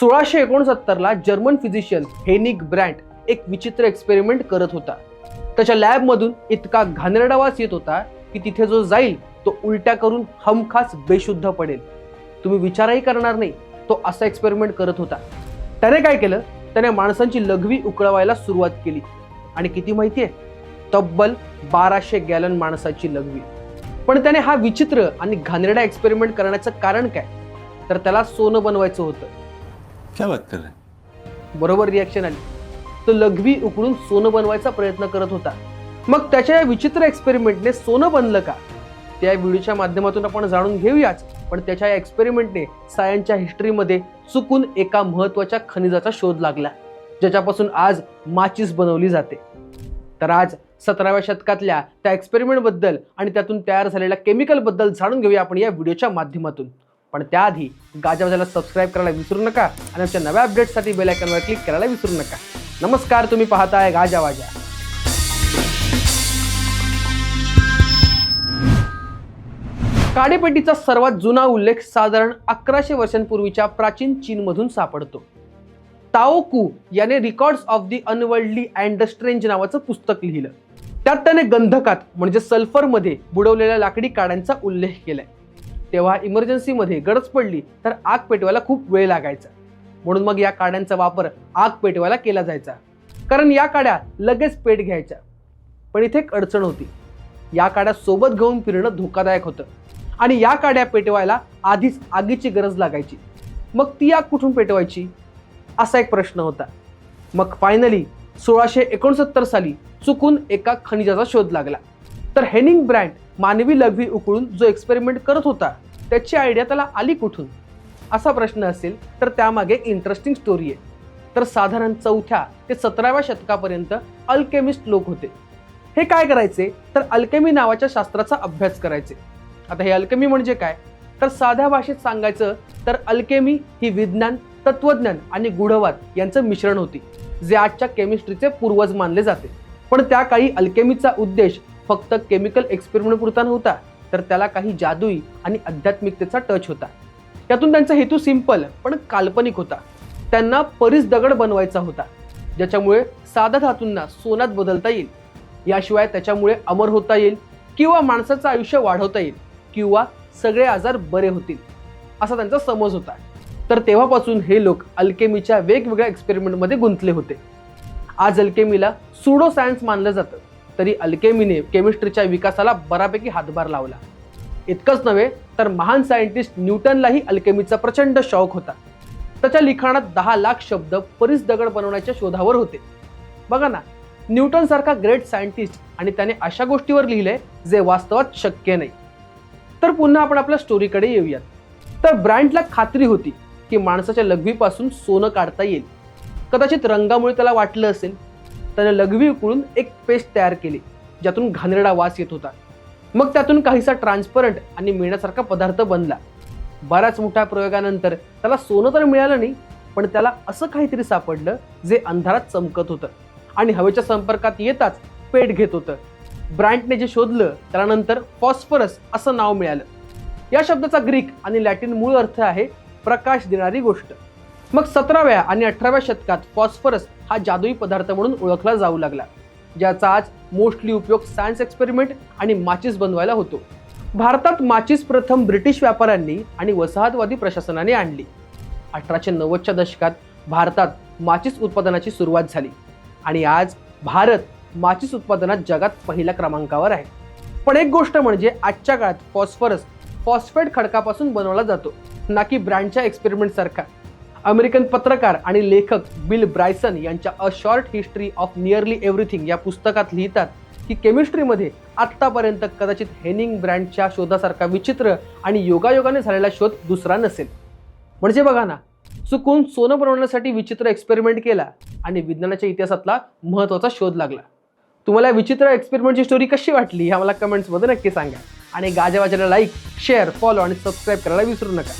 सोळाशे एकोणसत्तरला German physician Hennig Brand एक विचित्र एक्सपेरिमेंट करत होता. त्याच्या लॅबमधून इतका घाणेरडा वास येत होता की तिथे जो जाईल तो उलट्या करून हमखास बेशुद्ध पडेल. तुम्ही विचारही करणार नाही तो असा एक्सपेरिमेंट करत होता. त्याने काय केलं? त्याने माणसांची लघवी उकळवायला सुरुवात केली. आणि किती माहिती आहे? तब्बल बाराशे गॅलन माणसाची लघवी. पण त्याने हा विचित्र आणि घाणेरडा एक्सपेरिमेंट करण्याचं कारण काय? तर त्याला सोनं बनवायचं होतं. क्या बात कर रहे हैं? बरोबर रिॲक्शन आली. तो लघवी उकळून सोनं बनवायचा प्रयत्न करत होता. मग त्याच्या या विचित्र एक्सपेरिमेंटने सोनं बनलं का? त्या व्हिडिओच्या माध्यमातून आपण जाणून घेऊयाच. पण त्याच्या या एक्सपेरिमेंटने सायन्सच्या हिस्ट्रीमध्ये चुकून एका महत्त्वाच्या खनिजाचा शोध लागला. ज्याच्यापासून आज माचीस बनवली जाते. तर आज सतराव्या शतकातल्या त्या एक्सपेरिमेंटबद्दल आणि त्यातून तयार झालेल्या केमिकलबद्दल जाणून घेऊया आपण या व्हिडिओच्या माध्यमातून. पण त्याआधी गाजावाजाला सबस्क्राईब करायला विसरू नका आणि आमच्या नव्या अपडेटसाठी बेल आयकॉनवर क्लिक करायला विसरू नका. नमस्कार तुम्ही पाहताय गाजावाजा काडेपेटीचा सर्वात जुना उल्लेख साधारण अकराशे वर्षांपूर्वीच्या प्राचीन चीनमधून सापडतो. ताओकू याने records of the unworldly and the strange नावाचं पुस्तक लिहिलं. त्यात त्याने गंधकात म्हणजे सल्फरमध्ये बुडवलेल्या लाकडी काड्यांचा उल्लेख केलाय. तेव्हा इमर्जन्सीमध्ये गरज पडली तर आग पेटवायला खूप वेळ लागायचा. म्हणून मग या काड्यांचा वापर आग पेटवायला केला जायचा. कारण या काड्या लगेच पेट घ्यायच्या. पण इथे एक अडचण होती. या काड्या सोबत घेऊन फिरणं धोकादायक होतं. आणि या काड्या पेटवायला आधीच आगीची गरज लागायची. मग ती आग कुठून पेटवायची? असा एक प्रश्न होता. मग फायनली सोळाशे एकोणसत्तर साली चुकून एका खनिजाचा शोध लागला. तर हेनिंग ब्रँड मानवी लघवी उकळून जो एक्सपेरिमेंट करत होता त्याची आयडिया त्याला आली कुठून? असा प्रश्न असेल तर त्यामागे इंटरेस्टिंग स्टोरी आहे. तर साधारण चौथ्या ते सतराव्या शतकापर्यंत अल्केमिस्ट लोक होते. हे काय करायचे? तर अल्केमी नावाच्या शास्त्राचा अभ्यास करायचे. आता हे अल्केमी म्हणजे काय? तर साध्या भाषेत सांगायचं तर अल्केमी ही विज्ञान तत्वज्ञान आणि गूढवाद यांचं मिश्रण होती जे आजच्या केमिस्ट्रीचे पूर्वज मानले जाते. पण त्या काळी अल्केमीचा उद्देश फक्त केमिकल एक्सपेरिमेंट पुरता नव्हता तर त्याला काही जादुई आणि आध्यात्मिकतेचा टच होता. त्यातून त्यांचा हेतू सिंपल पण काल्पनिक होता. त्यांना परीस दगड बनवायचा होता ज्याच्यामुळे साध्या धातूंना सोन्यात बदलता येईल. याशिवाय त्याच्यामुळे अमर होता येईल किंवा माणसाचं आयुष्य वाढवता येईल किंवा सगळे आजार बरे होतील असा त्यांचा समज होता. तर तेव्हापासून हे लोक अल्केमीच्या वेगवेगळ्या एक्सपेरिमेंटमध्ये गुंतले होते. आज अल्केमीला सुडो सायन्स मानलं जातं. तरी अल्केमीने केमिस्ट्रीच्या विकासाला बऱ्यापैकी हातभार लावला. इतकंच नव्हे तर महान सायंटिस्ट न्यूटनलाही अल्केमीचा प्रचंड शौक होता. त्याच्या लिखाणात दहा लाख शब्द परीस दगड बनवण्याच्या शोधावर होते. बघा ना न्यूटन सारखा ग्रेट सायंटिस्ट आणि त्याने अशा गोष्टीवर लिहिले जे वास्तवात शक्य नाही. तर पुन्हा आपण आपल्या स्टोरीकडे येऊयात. तर ब्रँडला खात्री होती की माणसाच्या लघवीपासून सोनं काढता येईल. कदाचित रंगामुळे त्याला वाटलं असेल त्याने लघवी उकळून एक पेस्ट तयार केली ज्यातून घाणेरडा वास येत होता. मग त्यातून काहीसा ट्रान्सपरंट आणि मिळण्यासारखा पदार्थ बनला. बऱ्याच मोठ्या प्रयोगानंतर त्याला सोनं तर मिळालं नाही पण त्याला असं काहीतरी सापडलं जे अंधारात चमकत होतं आणि हवेच्या संपर्कात येताच पेट घेत होतं. ब्रँडने जे शोधलं त्याला नंतर फॉस्फरस असं नाव मिळालं. या शब्दाचा ग्रीक आणि लॅटिन मूळ अर्थ आहे प्रकाश देणारी गोष्ट. मग सतराव्या आणि अठराव्या शतकात फॉस्फरस हा जादुई पदार्थ म्हणून ओळखला जाऊ लागला ज्याचा आज मोस्टली उपयोग सायन्स एक्सपेरिमेंट आणि माचीस बनवायला होतो. भारतात माचीस प्रथम ब्रिटिश व्यापाऱ्यांनी आणि वसाहतवादी प्रशासनाने आणली. अठराशे नव्वदच्या दशकात भारतात माचीस उत्पादनाची सुरुवात झाली आणि आज भारत माचीस उत्पादनात जगात पहिल्या क्रमांकावर आहे. पण एक गोष्ट म्हणजे आजच्या काळात फॉस्फरस फॉस्फेट खडकापासून बनवला जातो ना की ब्रँडच्या एक्सपेरिमेंटसारखा. सारखा अमेरिकन पत्रकार आणि लेखक बिल ब्रायसन यांच्या a short history of nearly everything या पुस्तकात लिहितात की केमिस्ट्रीमध्ये आत्तापर्यंत कदाचित हेनिंग ब्रँडच्या शोधासारखा विचित्र आणि योगायोगाने झालेला शोध दुसरा नसेल. म्हणजे बघा ना चुकून सोनं बनवण्यासाठी विचित्र एक्सपेरिमेंट केला आणि विज्ञानाच्या इतिहासातला महत्त्वाचा शोध लागला. तुम्हाला विचित्र एक्सपेरिमेंटची स्टोरी कशी वाटली हे आम्हाला कमेंट्समध्ये नक्की सांगा. आणि गाजावाजाला लाईक शेअर फॉलो आणि सबस्क्राईब करायला विसरू नका.